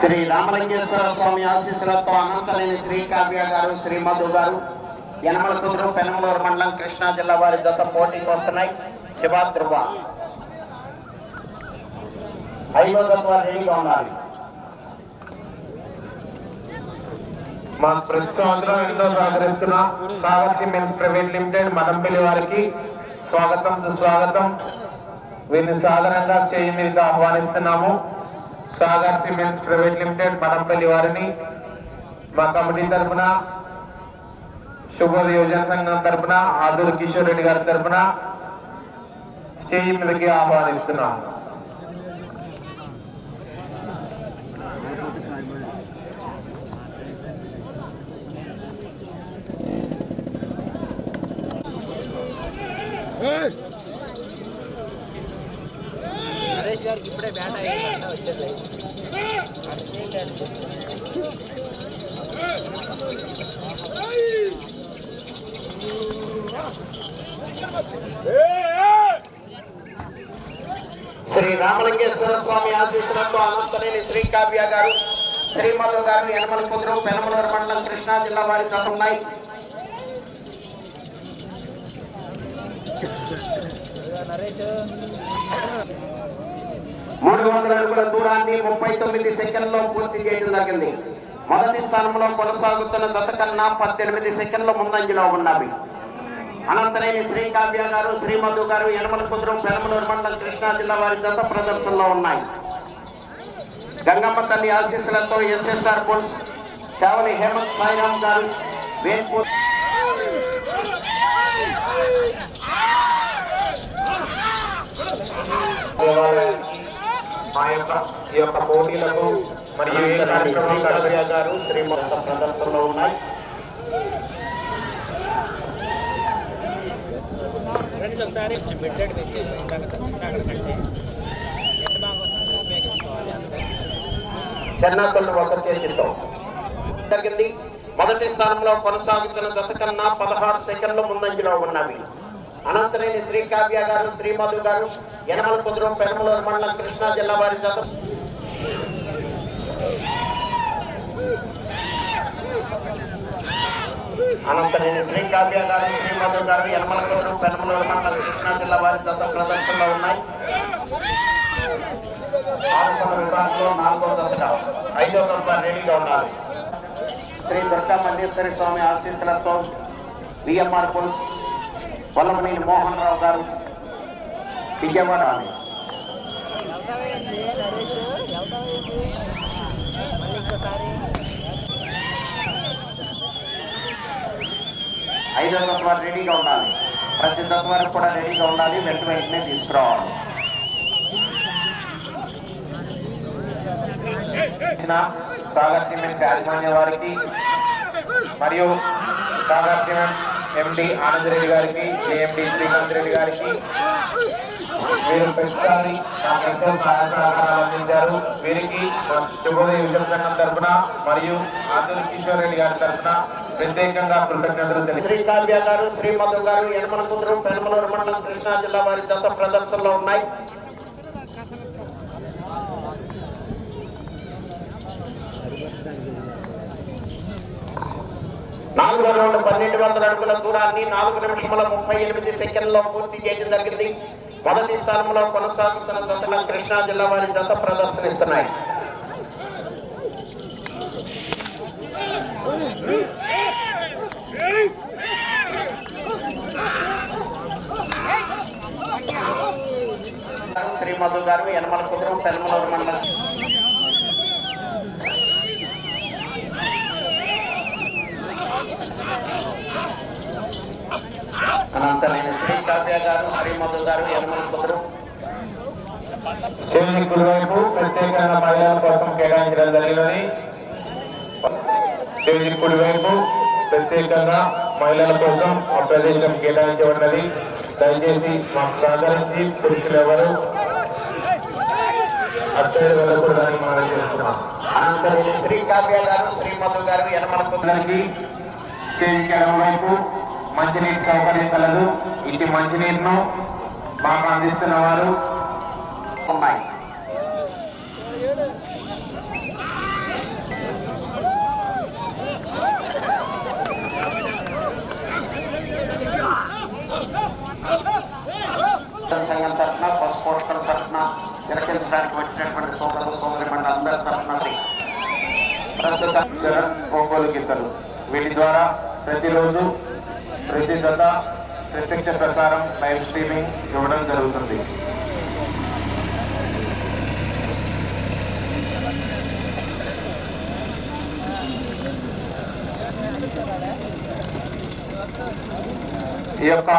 శ్రీ రామలింగేశ్వర స్వామి ఆశీస్సులతో అనంతలేని శ్రీ కావ్య గారు శ్రీ మధు గారు యనమల కుదురు పెనమలూరు మండలం కృష్ణా జిల్లా వారి జత పోటీకి వస్తున్నాయి. శివ ధ్రువ ఐదో జత రెడీగా ఉన్నారు. మా ప్రతి సంవత్సరం ఎంతో సహకరిస్తున్న. Sagar cements private limited Madampalli వారికి స్వాగతం సుస్వాగతం. వీరిని సాధారణంగా చేయి మీదకి ఆహ్వానిస్తున్నాము. Sagar cements private limited Manampalli వారిని మా కమిటీ తరఫున శుభోదయ యువజన సంఘం తరఫున ఆదూరు కిషోర్ రెడ్డి గారి తరఫున స్టేజ్ మీదకి Hey! నరేష్ గారికి ఇప్పుడే బ్యాట్ అయ్యిందంట వచ్చేది శ్రీ రామలింగేశ్వర స్వామి ఆశీస్సులతో అనంతలేని శ్రీ కావ్య గారు శ్రీ మధు గారు యనమల కుదురు పెనమలూరు మండలం కృష్ణా జిల్లా వారి జత ఉన్నాయి. నరేష్. మూడు వందల అడుగుల దూరాన్ని ముప్పై తొమ్మిది సెకండ్లో పూర్తి చేయడం జరిగింది. మొదటి స్థానంలో కొనసాగుతున్న దశ కన్నా పద్దెనిమిది సెకండ్ల ముందంజలో ఉన్నవి. అనంతరేని శ్రీ కావ్య గారు శ్రీమధు గారు యనమల కుదురు పెనమలూరు మండలం కృష్ణా జిల్లా వారి జత ప్రదర్శనలో ఉన్నాయి. గంగమ్మ తల్లి ఆశీస్సులతో ఎస్ఎస్ఆర్ బుల్స్ సేవలి హేమంత్ సాయిరామ్ గారు వేన్పూర్ మా యొక్క ఈ యొక్క పోటీలకు మరియు ఏ కార్యక్రమం గారు శ్రీ ప్రదర్శనలో ఉన్నాయి. ఒకసారి పెట్టాడు తెచ్చి ఎంత బాగా వస్తుందో ఉపయోగించుకోవాలి ఒక చేతితో. జరిగింది. మొదటి స్థానంలో కొనసాగుతున్న దశ కన్నా పదహారు సెకండ్ల ముందంజలో ఉన్నవి. అనంతరేని శ్రీ కావ్య గారు శ్రీమధు గారు యనమల కుదురం పెనమలూరు మండలం కృష్ణా జిల్లా వారి జత అనంతరేని శ్రీ కావ్య గారు శ్రీమధు గారు యనమల కుదురం పెనమలూరు మండలం కృష్ణా జిల్లా వారి జత ప్రదర్శనలో ఉన్నాయి. ఆరున్నర విభాగంలో నాలుగో దశ ఐదో దశ రెడీగా ఉండాలి శ్రీ దుర్గా మల్లేశ్వరి స్వామి ఆశీస్సులతో విఎంఆర్ పుల్స్ వల్లమనేని మోహన్ రావు గారు విజయవాడ ఆమె. నరేష్ వారు రెడీగా ఉండాలి. ప్రతి దశ వరకు కూడా రెడీగా ఉండాలి. వెంట వెంటనే తీసుకురావాలి. సాగర్ సిమెంట్ యాజమాన్య వారికి మరియు సాగర్ సిమెంట్ ఎండి ఆనందరెడ్డి గారికి ఏఎండి శ్రీకాంత్ రెడ్డి గారికి వీరు ప్రతిసారి నాకు ఎంతో సహాయ అందించారు. వీరికి శుభోదయ విజయ సంఘం తరఫున మరియు ఆంధ్ర కిషోర్ రెడ్డి గారి తరఫున ప్రత్యేకంగా కృతజ్ఞతలు తెలియ శ్రీ కావ్య గారు శ్రీ మధు గారు యనమల కుదురు పెనమలూరు మండలం కృష్ణా జిల్లా వారి జత ప్రదర్శనలో ఉన్నాయి. నాలుగు రౌండ్ పన్నెండు వందల అడుగుల దూరాన్ని నాలుగు నిమిషముల ముప్పై ఎనిమిది సెకండ్లో పూర్తి చేయడం జరిగింది. మొదటి స్థానంలో కొనసాగుతున్న జతల కృష్ణా జిల్లా వారి జత ప్రదర్శనిస్తున్నాయి. శ్రీ మధు గారు యనమల కుదురు పెనమలూరు మండలం. అనంతమైన శ్రీ కావ్య గారు శ్రీ మధు గారు యనమల కుదురు చెవిని కుడివైపు ప్రత్యేకంగా మహిళల కోసం కేటాయించడం జరిగినది చెవిని కుడివైపు ప్రత్యేకంగా మహిళల కోసం ఆ ప్రదేశం కేటాయించబడినది. దయచేసి మాకు సహకరించి పురుషులు ఎవరు అక్కడ వెళ్ళకూడదని మనం చేస్తున్నాం అనంతమైన శ్రీ కావ్య గారు శ్రీ మధు గారు యనమల కుదురు అందరికీ స్టేజ్కి ఎడమవైపు మంచినీటి సౌకర్యం కలదు. ఇటు మంచినీరును మాకు అందిస్తున్న వారు ఉన్నాయి. సంఘం తరఫున పసుపోట్ల తరఫున తిరకించడానికి వచ్చినటువంటి సోదరులు సోదరి మండలి అందరి తరఫున ప్రస్తుత ఒంగోలు గీతలు వీటి ద్వారా ప్రతిరోజు ప్రతి జత ప్రత్యక్ష ప్రసారం లైవ్ స్ట్రీమింగ్ ఇవ్వడం జరుగుతుంది. ఈ యొక్క